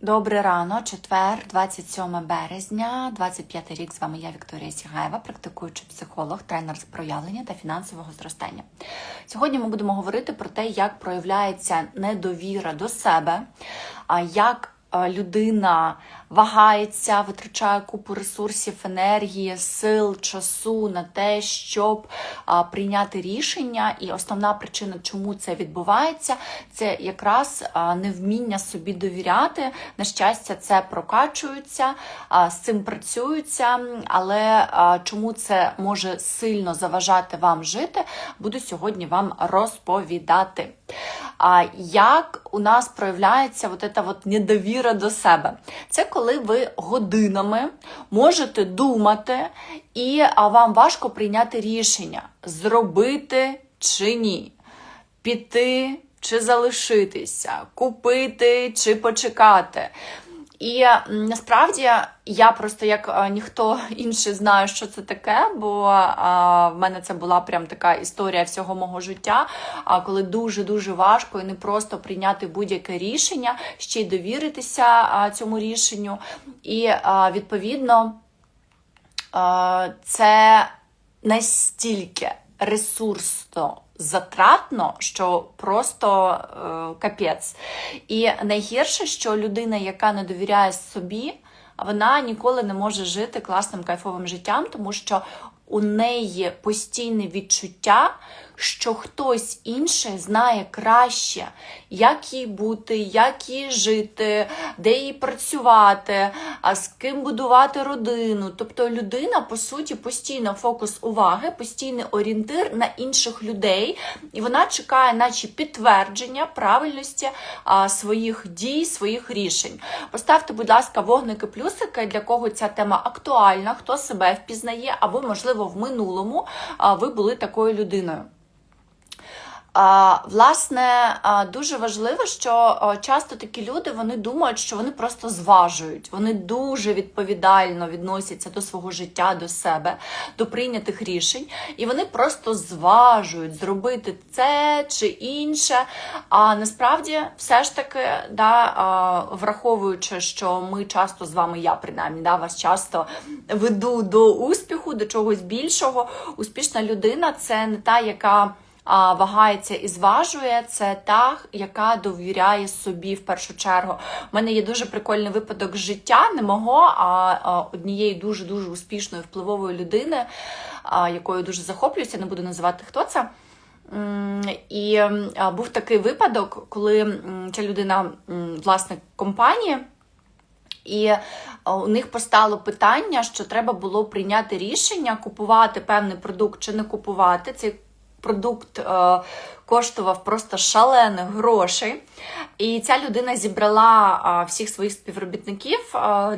Добре рано, четвер, 27 березня, 25 рік. З вами я Вікторія Сігаєва, практикуючий психолог, тренер з проявлення та фінансового зростання. Сьогодні ми будемо говорити про те, як проявляється недовіра до себе, а як е, людина вагається, витрачає купу ресурсів, енергії, сил, часу на те, щоб а, прийняти рішення. І основна причина, чому це відбувається, це якраз а, невміння собі довіряти. На щастя, це прокачується, а, з цим працюються, але а, чому це може сильно заважати вам жити, буду сьогодні вам розповідати. А як у нас проявляється вот эта вот недовіра до себе? Це коли ви годинами можете думати, і вам важко прийняти рішення, зробити чи ні, піти чи залишитися, купити чи почекати. І насправді я просто як е, ніхто інший знаю, що це таке, бо а, в мене це була прям така історія всього мого життя, а, коли дуже-дуже важко і не просто прийняти будь-яке рішення, ще й довіритися цьому рішенню. І відповідно це настільки ресурсно затратно, що просто е, капець. І найгірше, що людина, яка не довіряє собі, вона ніколи не може жити класним кайфовим життям, тому що у неї постійне відчуття, що хтось інший знає краще, як їй бути, як їй жити, де їй працювати, а з ким будувати родину. Тобто людина, по суті, постійно фокус уваги, постійний орієнтир на інших людей, і вона чекає, наче підтвердження правильності своїх дій, своїх рішень. Поставте, будь ласка, вогники плюсики, для кого ця тема актуальна, хто себе впізнає, або, можливо, в минулому ви були такою людиною. Власне, дуже важливо, що часто такі люди вони думають, що вони просто зважують. Вони дуже відповідально відносяться до свого життя, до себе, до прийнятих рішень, і вони просто зважують зробити це чи інше. А насправді, все ж таки, да, враховуючи, що ми часто з вами, я принаймні, да, вас часто веду до успіху, до чогось більшого. Успішна людина це не та, яка вагається і зважує, це та, яка довіряє собі в першу чергу. У мене є дуже прикольний випадок життя, не мого, а, однієї дуже дуже успішної впливової людини, якою дуже захоплююся, не буду називати хто це. І був такий випадок, коли ця людина власник компанії. І е, у них постало питання, що треба було прийняти рішення, купувати певний продукт чи не купувати. Цей продукт е, коштував просто шалених грошей. І ця людина зібрала всіх своїх співробітників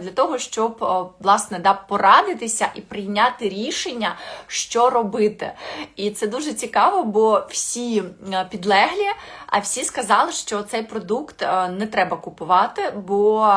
для того, щоб власне да, порадитися і прийняти рішення, що робити. І це дуже цікаво, бо всі підлеглі, а всі сказали, що цей продукт не треба купувати, бо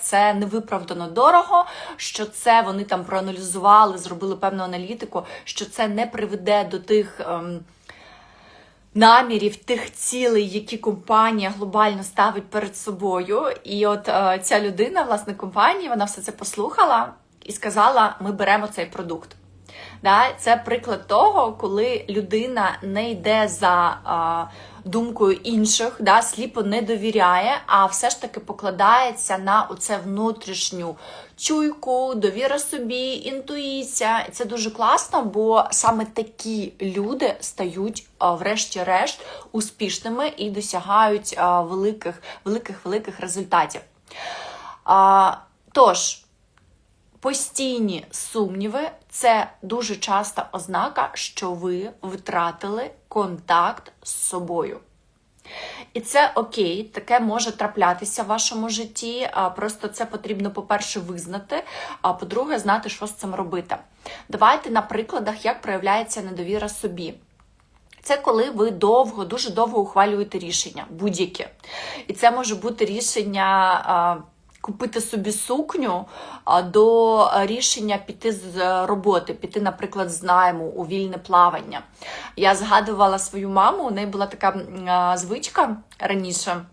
це невиправдано дорого, що це вони там проаналізували, зробили певну аналітику, що це не приведе до тих. Намірів тих цілей, які компанія глобально ставить перед собою. І от е, ця людина, власне, компанії, вона все це послухала і сказала: ми беремо цей продукт. Да? Це приклад того, коли людина не йде за а, думкою інших, да? сліпо не довіряє, а все ж таки покладається на оце внутрішню чуйку, довіра собі, інтуїція. І це дуже класно, бо саме такі люди стають, врешті-решт, успішними і досягають великих, великих, великих результатів. А, тож, Постійні сумніви це дуже часта ознака, що ви втратили контакт з собою. І це окей, таке може траплятися в вашому житті. Просто це потрібно, по-перше, визнати, а по-друге, знати, що з цим робити. Давайте на прикладах, як проявляється недовіра собі. Це коли ви довго, дуже довго ухвалюєте рішення, будь-яке. І це може бути рішення. Купити собі сукню до рішення піти з роботи, піти, наприклад, з найму у вільне плавання. Я згадувала свою маму, у неї була така звичка раніше.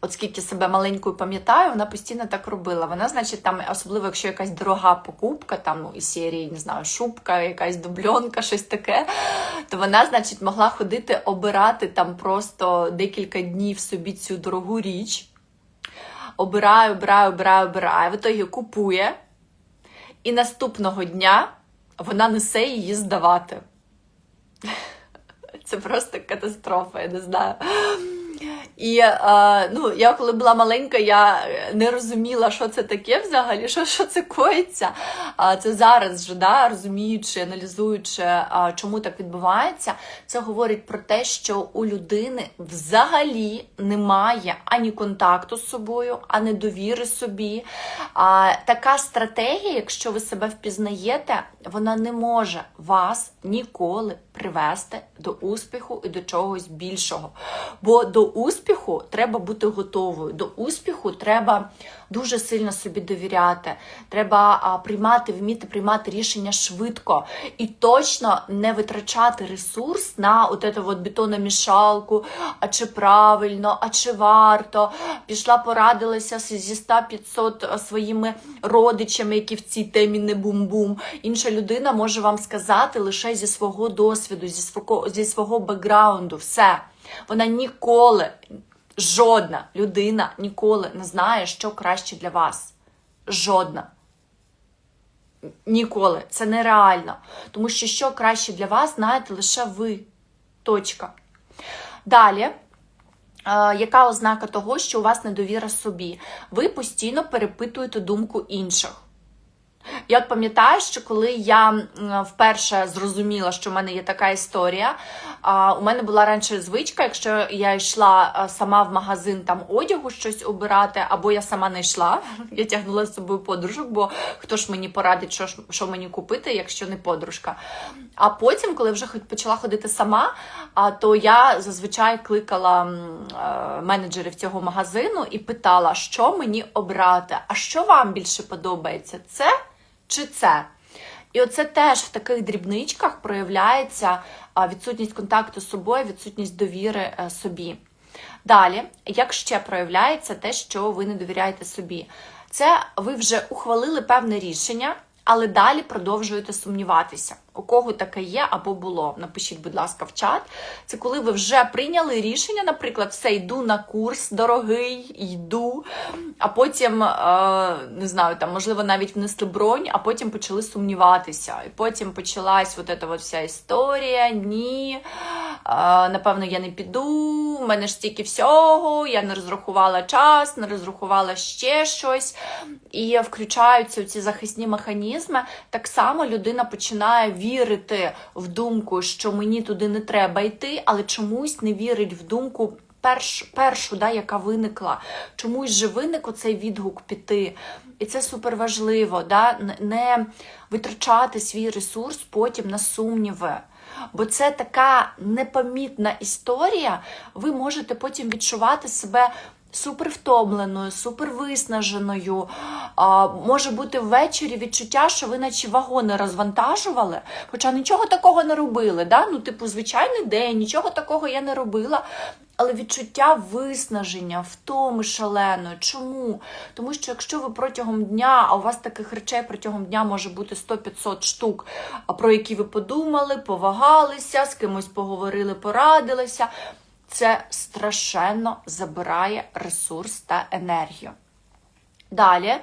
от скільки себе маленькою пам'ятаю, вона постійно так робила. Вона, значить, там, особливо якщо якась дорога покупка, там ну, із серії, не знаю, шубка, якась дубльонка, щось таке, то вона, значить, могла ходити обирати там просто декілька днів собі цю дорогу річ. Обирає, обирає, обирає, обирає, в ітогі купує, і наступного дня вона несе її здавати. Це просто катастрофа, я не знаю. І е, ну, я коли була маленька, я не розуміла, що це таке взагалі, що що це коїться. А це зараз вже да, розуміючи, аналізуючи, а, чому так відбувається, це говорить про те, що у людини взагалі немає ані контакту з собою, ані довіри собі. А, Така стратегія, якщо ви себе впізнаєте, вона не може вас ніколи привести до успіху і до чогось більшого. Бо до успіху треба бути готовою. До успіху треба дуже сильно собі довіряти. Треба приймати, вміти приймати рішення швидко і точно не витрачати ресурс на от эту от бетономішалку, а чи правильно, а чи варто. Пішла, порадилася зі 100-500 своїми родичами, які в цій темі не бум-бум. Інша людина може вам сказати лише зі свого досвіду, зі свого, зі свого бекграунду. Все. Вона ніколи, жодна людина ніколи не знає, що краще для вас. Жодна. Ніколи. Це нереально. Тому що що краще для вас, знаєте лише ви. Точка. Далі. Яка ознака того, що у вас недовіра собі? Ви постійно перепитуєте думку інших. Я от пам'ятаю, що коли я вперше зрозуміла, що в мене є така історія, у мене була раніше звичка, якщо я йшла сама в магазин там одягу щось обирати, або я сама не йшла, я тягнула з собою подружок, бо хто ж мені порадить, що, що мені купити, якщо не подружка. А потім, коли вже почала ходити сама, то я зазвичай кликала менеджерів цього магазину і питала, що мені обрати, а що вам більше подобається? Це чи це? І оце теж в таких дрібничках проявляється відсутність контакту з собою, відсутність довіри е, собі. Далі, як ще проявляється те, що ви не довіряєте собі, це ви вже ухвалили певне рішення, але далі продовжуєте сумніватися. У кого таке є або було. Напишіть, будь ласка, в чат. Це коли ви вже прийняли рішення, наприклад, все, йду на курс дорогий, йду, а потім, е, не знаю, там, можливо, навіть внесли бронь, а потім почали сумніватися. І потім почалась от ця вся історія. Ні, е, напевно, я не піду, в мене ж стільки всього, я не розрахувала час, не розрахувала ще щось. І включаються ці захисні механізми. Так само людина починає вірити в думку, що мені туди не треба йти, але чомусь не вірить в думку перш, першу, да, яка виникла. Чомусь же виник оцей відгук піти. І це супер важливо, да? не витрачати свій ресурс потім на сумніви. Бо це така непомітна історія, ви можете потім відчувати себе супервтомленою, супервиснаженою. А, Може бути ввечері відчуття, що ви наче вагони розвантажували, хоча нічого такого не робили. Да? Ну, типу, звичайний день, нічого такого я не робила. Але відчуття виснаження, втоми шаленої. Чому? Тому що якщо ви протягом дня, а у вас таких речей протягом дня може бути 100-500 штук, про які ви подумали, повагалися, з кимось поговорили, порадилися це страшенно забирає ресурс та енергію. Далі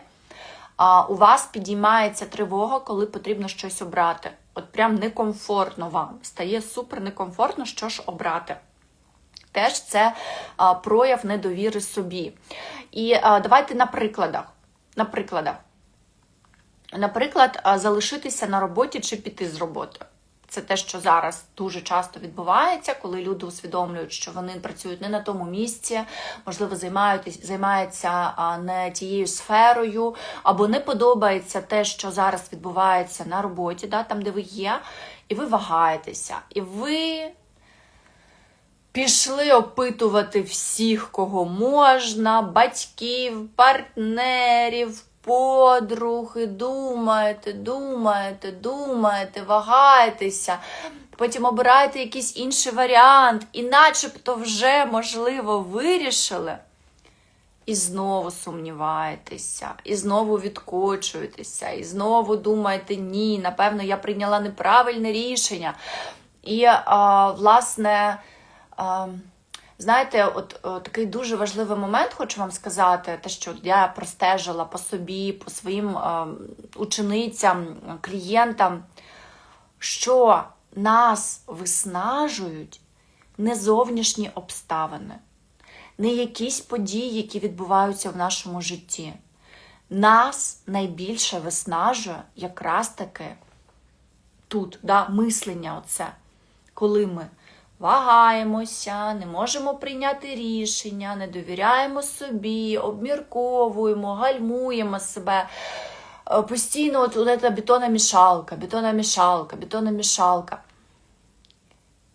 у вас підіймається тривога, коли потрібно щось обрати. От прям некомфортно вам. Стає супер некомфортно, що ж обрати. Теж це прояв недовіри собі. І давайте на прикладах. На прикладах. Наприклад, залишитися на роботі чи піти з роботи. Це те, що зараз дуже часто відбувається, коли люди усвідомлюють, що вони працюють не на тому місці, можливо, займаються не тією сферою, або не подобається те, що зараз відбувається на роботі, да, там, де ви є, і ви вагаєтеся. І ви пішли опитувати всіх, кого можна, батьків, партнерів подруги, думаєте, думаєте, думаєте, вагаєтеся, потім обираєте якийсь інший варіант, і начебто вже, можливо, вирішили. і знову сумніваєтеся, і знову відкочуєтеся, і знову думаєте, ні, напевно, я прийняла неправильне рішення. І, а, власне, а, знаєте, от, от такий дуже важливий момент, хочу вам сказати, те, що я простежила по собі, по своїм а, ученицям, клієнтам, що нас виснажують не зовнішні обставини, не якісь події, які відбуваються в нашому житті. Нас найбільше виснажує якраз таки тут, да, мислення, оце, коли ми вагаємося, не можемо прийняти рішення, не довіряємо собі, обмірковуємо, гальмуємо себе. Е, Постійно от, от ця бетонна мішалка, бетонна мішалка, бетонна мішалка.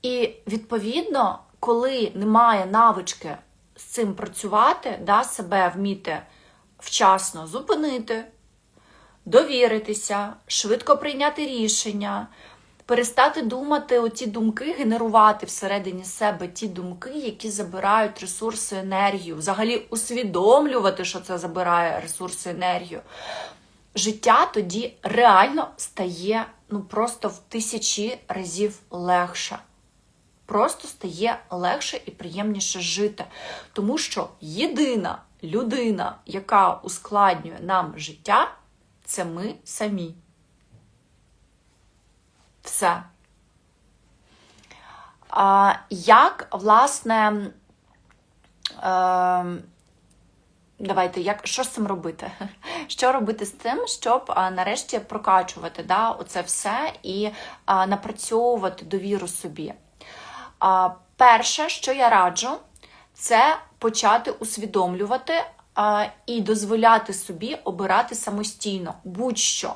І відповідно, коли немає навички з цим працювати, да, себе вміти вчасно зупинити, довіритися, швидко прийняти рішення, перестати думати оті думки, генерувати всередині себе ті думки, які забирають ресурси енергію, взагалі усвідомлювати, що це забирає ресурси енергію. Життя тоді реально стає ну просто в тисячі разів легше. Просто стає легше і приємніше жити. Тому що єдина людина, яка ускладнює нам життя, це ми самі. Все. А, Як, власне, е, давайте, як, що з цим робити? Що робити з тим, щоб нарешті прокачувати да, оце все і напрацьовувати довіру собі? А, Перше, що я раджу, це почати усвідомлювати а, і дозволяти собі обирати самостійно будь-що.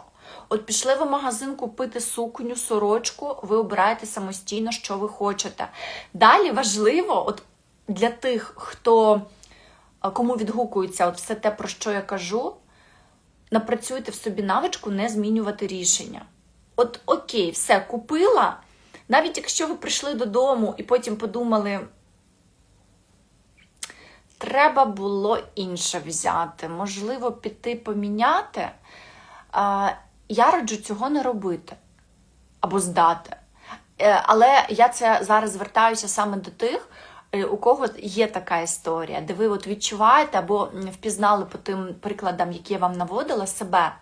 От пішли в магазин купити сукню, сорочку, ви обираєте самостійно, що ви хочете. Далі важливо, от для тих, хто кому відгукується от все те, про що я кажу, напрацюйте в собі навичку не змінювати рішення. От окей, все купила. Навіть якщо ви прийшли додому і потім подумали, треба було інше взяти, можливо, піти поміняти, я раджу цього не робити або здати. Е, але я це зараз звертаюся саме до тих, е, у кого є така історія, де ви от відчуваєте або впізнали по тим прикладам, які я вам наводила, себе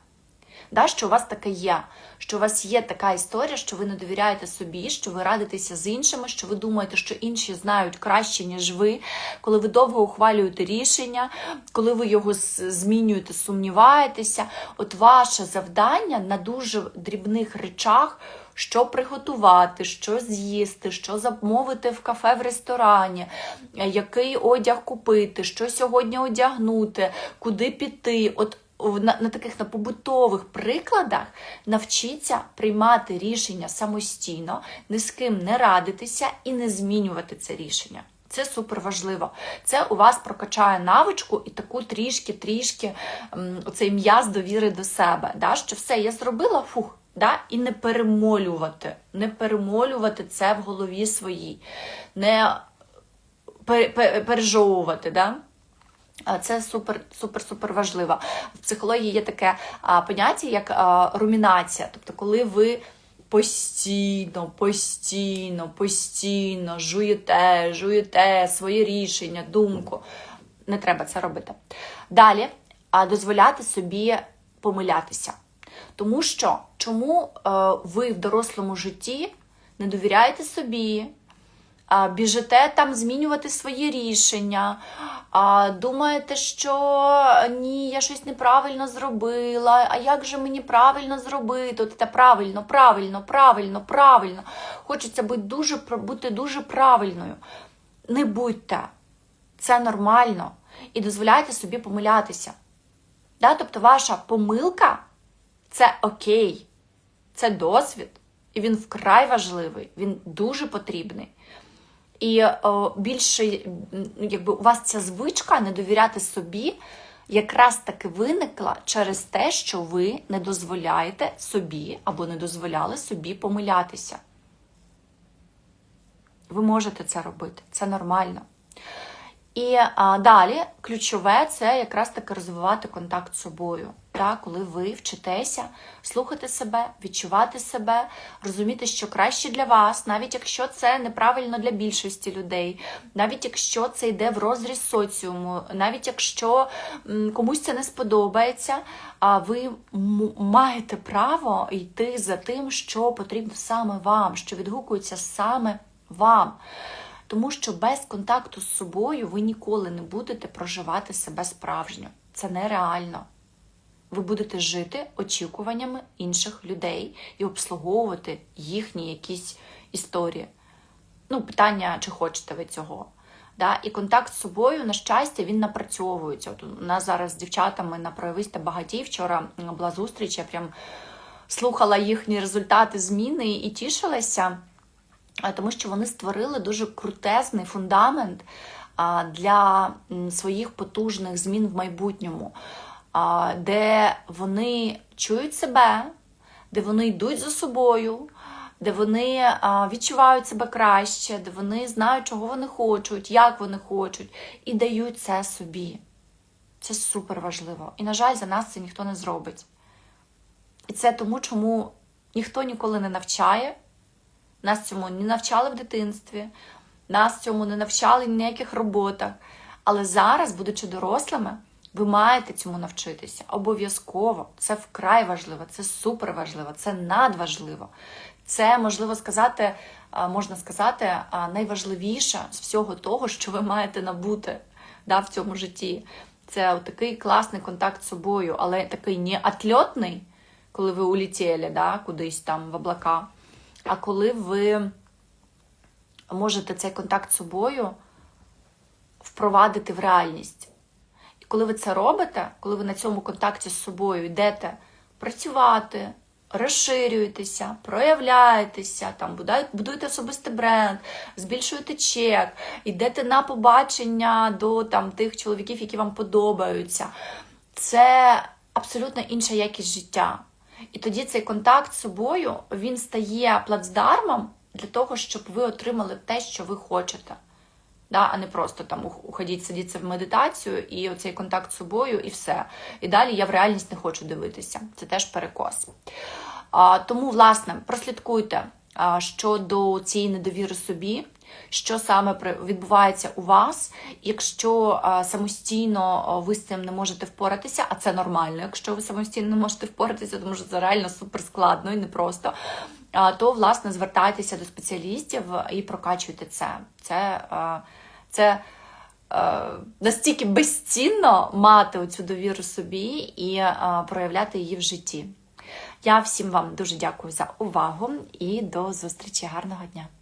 да, що у вас таке є, що у вас є така історія, що ви не довіряєте собі, що ви радитеся з іншими, що ви думаєте, що інші знають краще, ніж ви, коли ви довго ухвалюєте рішення, коли ви його змінюєте, сумніваєтеся. От ваше завдання на дуже дрібних речах. Що приготувати, що з'їсти, що замовити в кафе в ресторані, який одяг купити, що сьогодні одягнути, куди піти. От на, на таких на побутових прикладах навчіться приймати рішення самостійно, ні з ким не радитися і не змінювати це рішення. Це супер важливо. Це у вас прокачає навичку і таку трішки-трішки оцей м'яз довіри до себе. Да? Що все, я зробила, фух, да? і не перемолювати, не перемолювати це в голові своїй, не пережовувати. Да? Це супер, супер, супер важливо. В психології є таке поняття, як румінація. Тобто, коли ви постійно, постійно, постійно жуєте, жуєте своє рішення, думку. Не треба це робити. Далі дозволяти собі помилятися. Тому що чому ви в дорослому житті не довіряєте собі? Біжите там змінювати свої рішення, думаєте, що ні, я щось неправильно зробила. А як же мені правильно зробити? От це правильно, правильно, правильно, правильно. Хочеться бути дуже бути дуже правильною. Не будьте, це нормально. І дозволяйте собі помилятися. Да? Тобто, ваша помилка це окей, це досвід, і він вкрай важливий, він дуже потрібний. І о, більше, якби у вас ця звичка не довіряти собі, якраз таки виникла через те, що ви не дозволяєте собі або не дозволяли собі помилятися. Ви можете це робити, це нормально. І а, далі ключове це якраз таки розвивати контакт з собою. Так, коли ви вчитеся слухати себе, відчувати себе, розуміти, що краще для вас, навіть якщо це неправильно для більшості людей, навіть якщо це йде в розріз соціуму, навіть якщо комусь це не сподобається, а ви маєте право йти за тим, що потрібно саме вам, що відгукується саме вам. Тому що без контакту з собою ви ніколи не будете проживати себе справжньо. Це нереально. Ви будете жити очікуваннями інших людей і обслуговувати їхні якісь історії. Ну, питання, чи хочете ви цього. Да? І контакт з собою, на щастя, він напрацьовується. От у нас зараз з дівчатами на проявись багатій вчора була зустріч, я прям слухала їхні результати зміни і тішилася, тому що вони створили дуже крутезний фундамент для своїх потужних змін в майбутньому, де вони чують себе, де вони йдуть за собою, де вони відчувають себе краще, де вони знають, чого вони хочуть, як вони хочуть, і дають це собі. Це супер важливо. І, на жаль, за нас це ніхто не зробить. І це тому, чому ніхто ніколи не навчає. Нас цьому не навчали в дитинстві, нас цьому не навчали ніяких роботах. Але зараз, будучи дорослими, ви маєте цьому навчитися. Обов'язково. Це вкрай важливо, це супер важливо, це надважливо. Це можливо сказати, можна сказати, найважливіше з всього того, що ви маєте набути да, в цьому житті. Це такий класний контакт з собою, але такий не отльотний, коли ви улетіли да, кудись там в облака. А коли ви можете цей контакт з собою впровадити в реальність. І коли ви це робите, коли ви на цьому контакті з собою йдете працювати, розширюєтеся, проявляєтеся, там будуєте- особистий бренд, збільшуєте чек, йдете на побачення до там, тих чоловіків, які вам подобаються. Це абсолютно інша якість життя. І тоді цей контакт з собою він стає плацдармом для того, щоб ви отримали те, що ви хочете. Да, а не просто там уходіть, сидіться в медитацію і оцей контакт з собою, і все. І далі я в реальність не хочу дивитися. Це теж перекос. А, тому, власне, прослідкуйте а, щодо цієї недовіри собі, що саме відбувається у вас. Якщо самостійно ви з цим не можете впоратися, а це нормально, якщо ви самостійно не можете впоратися, тому що це реально суперскладно і непросто, то власне звертайтеся до спеціалістів і прокачуйте це. Це, це настільки безцінно мати оцю довіру собі і проявляти її в житті. Я всім вам дуже дякую за увагу і до зустрічі. Гарного дня!